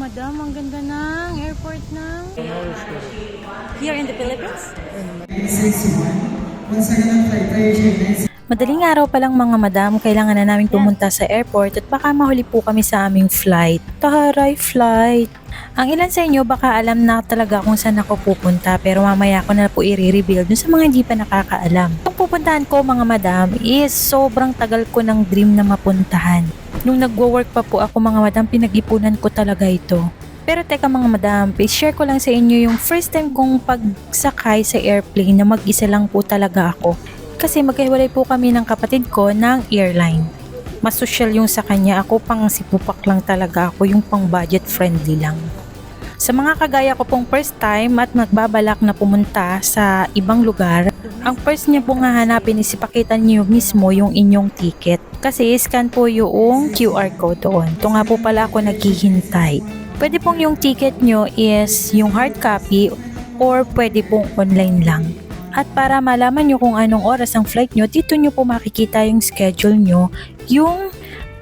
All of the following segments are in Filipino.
madam, ang ganda ng airport ng... Here in the Philippines? Madaling araw pa lang mga madam, kailangan na namin pumunta sa airport at baka mahuli po kami sa aming flight. Taray flight! Ang ilan sa inyo baka alam na talaga kung saan ako pupunta pero mamaya ko na po i-reveal dun sa mga hindi pa nakakaalam. Ang pupuntahan ko mga madam is sobrang tagal ko ng dream na mapuntahan. Nung nagwo-work pa po ako mga madam, pinag-ipunan ko talaga ito. Pero teka mga madam, share ko lang sa inyo yung first time kong pagsakay sa airplane na mag-isa lang po talaga ako. Kasi magkahiwalay po kami ng kapatid ko ng airline. Mas social yung sa kanya, ako pang sipupak lang talaga ako, yung pang budget friendly lang. Sa mga kagaya ko pong first time at magbabalak na pumunta sa ibang lugar, ang first niya pong hahanapin is ipakita niyo mismo yung inyong ticket. Kasi scan po yung QR code doon. Ito nga po pala ako naghihintay. Pwede pong yung ticket nyo is yung hard copy or pwede pong online lang. At para malaman nyo kung anong oras ang flight nyo, dito nyo po makikita yung schedule nyo. Yung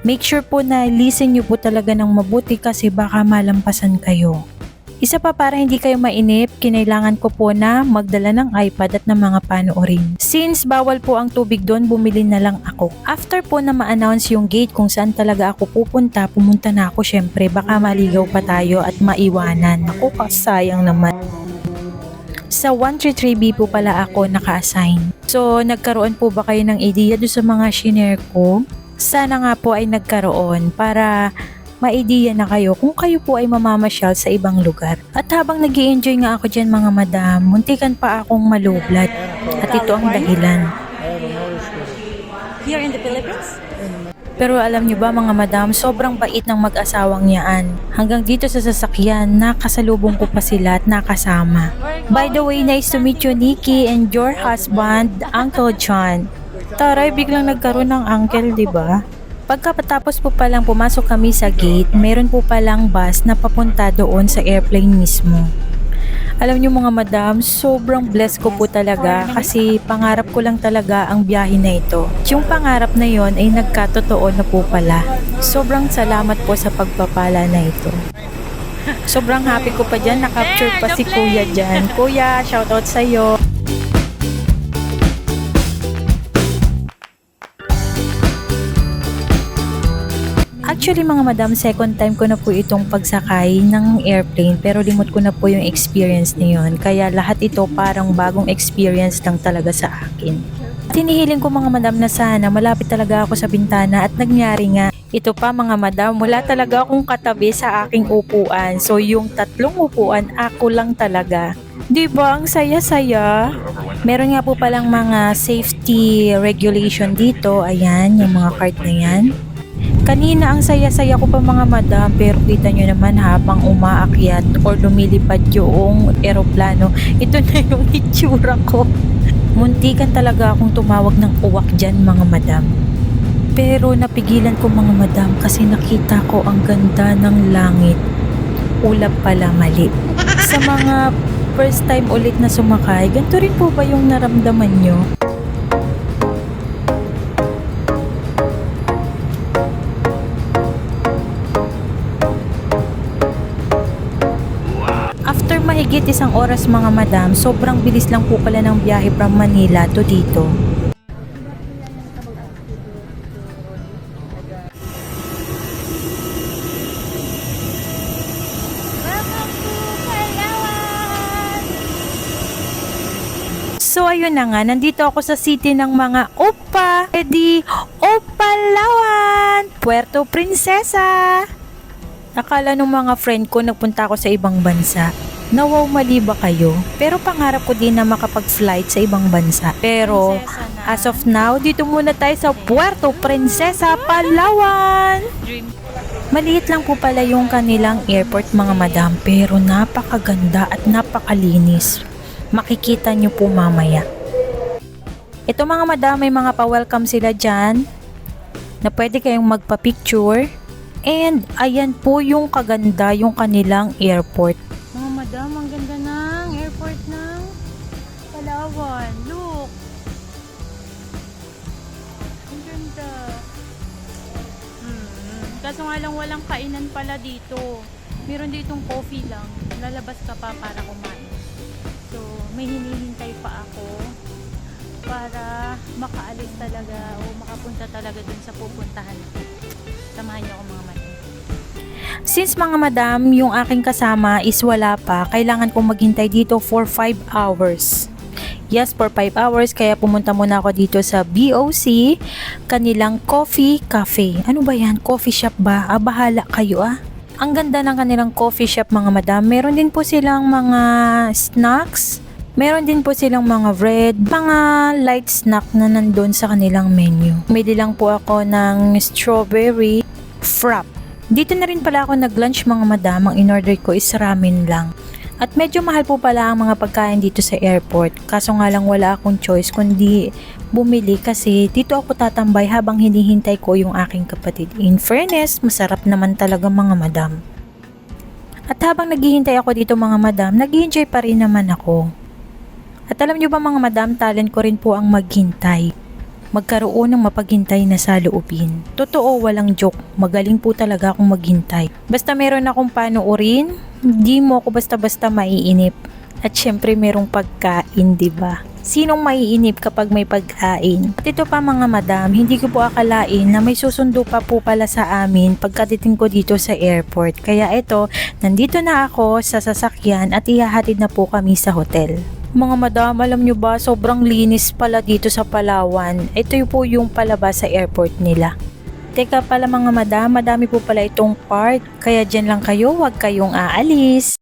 make sure po na listen nyo po talaga ng mabuti kasi baka malampasan kayo. Isa pa para hindi kayo mainip, kinailangan ko po na magdala ng iPad at ng mga panoorin. Since bawal po ang tubig doon, bumili na lang ako. After po na ma-announce yung gate kung saan talaga ako pupunta, pumunta na ako syempre. Baka maligaw pa tayo at maiwanan. Ako kasayang naman. Sa 133B po pala ako naka-assign. So, nagkaroon po ba kayo ng idea doon sa mga shinare ko? Sana nga po ay nagkaroon para ma-idea na kayo kung kayo po ay mamamasyal sa ibang lugar. At habang nag enjoy nga ako dyan mga madam, muntikan pa akong malublad. At ito ang dahilan. Here in the Philippines? Pero alam nyo ba mga madam, sobrang bait ng mag-asawang yaan. Hanggang dito sa sasakyan, nakasalubong ko pa sila at nakasama. By the way, nice to meet you Nikki and your husband, Uncle John. Taray, biglang nagkaroon ng uncle, di ba? Pagkatapos po palang pumasok kami sa gate, meron po palang bus na papunta doon sa airplane mismo. Alam niyo mga madam, sobrang blessed ko po talaga kasi pangarap ko lang talaga ang biyahe na ito. Yung pangarap na yon ay nagkatotoo na po pala. Sobrang salamat po sa pagpapala na ito. Sobrang happy ko pa dyan, nakapture pa si kuya dyan. Kuya, shoutout sa'yo. Actually mga madam, second time ko na po itong pagsakay ng airplane pero limot ko na po yung experience na yun. Kaya lahat ito parang bagong experience lang talaga sa akin. Tinihiling ko mga madam na sana malapit talaga ako sa bintana at nangyari nga. Ito pa mga madam, wala talaga akong katabi sa aking upuan. So yung tatlong upuan, ako lang talaga. Di ba ang saya-saya? Meron nga po palang mga safety regulation dito. Ayan, yung mga card na yan. Kanina ang saya-saya ko pa mga madam pero kita nyo naman habang umaakyat or lumilipad yung eroplano, ito na yung itsura ko. Muntikan talaga akong tumawag ng uwak dyan mga madam. Pero napigilan ko mga madam kasi nakita ko ang ganda ng langit. Ulap pala mali. Sa mga first time ulit na sumakay, ganito rin po ba yung naramdaman nyo? Mahigit isang oras mga madam, sobrang bilis lang po pala ng biyahe from Manila to dito. So ayun na nga, nandito ako sa city ng mga Opa, edi Opalawan, Puerto Princesa. Nakala nung mga friend ko nagpunta ako sa ibang bansa. Nawaw mali ba kayo? Pero pangarap ko din na makapag-flight sa ibang bansa. Pero as of now, dito muna tayo sa Puerto Princesa, Palawan. Maliit lang po pala yung kanilang airport mga madam pero napakaganda at napakalinis. Makikita nyo po mamaya. Ito mga madam, may mga pa-welcome sila dyan na pwede kayong magpa-picture. And ayan po yung kaganda yung kanilang airport. Kaso nga lang walang kainan pala dito. Meron ditong coffee lang. Lalabas ka pa para kumain. So, may hinihintay pa ako para makaalis talaga o makapunta talaga dun sa pupuntahan ko. Samahan niyo ako mga madam. Since mga madam, yung aking kasama is wala pa, kailangan kong maghintay dito for 5 hours. Yes, for 5 hours, kaya pumunta muna ako dito sa BOC, kanilang coffee cafe. Ano ba yan? Coffee shop ba? Ah, bahala kayo ah. Ang ganda ng kanilang coffee shop mga madam. Meron din po silang mga snacks. Meron din po silang mga bread, mga light snack na nandun sa kanilang menu. Bili lang po ako ng strawberry frap. Dito na rin pala ako nag-lunch mga madam. Ang in-order ko is ramen lang. At medyo mahal po pala ang mga pagkain dito sa airport. Kaso nga lang wala akong choice kundi bumili kasi dito ako tatambay habang hinihintay ko yung aking kapatid. In fairness, masarap naman talaga mga madam. At habang naghihintay ako dito mga madam, nag enjoy pa rin naman ako. At alam nyo ba mga madam, talent ko rin po ang maghintay. Magkaroon ng mapaghintay na sa loobin. Totoo, walang joke. Magaling po talaga akong maghintay. Basta meron akong panuorin, hindi mo ako basta-basta maiinip. At syempre merong pagkain, di ba? Sinong maiinip kapag may pagkain? At ito pa mga madam, hindi ko po akalain na may susundo pa po pala sa amin pagkatiting ko dito sa airport. Kaya ito, nandito na ako sa sasakyan at ihahatid na po kami sa hotel. Mga madam, alam nyo ba, sobrang linis pala dito sa Palawan. Ito po yung palabas sa airport nila. Teka pala mga madam, madami po pala itong park. Kaya dyan lang kayo, huwag kayong aalis.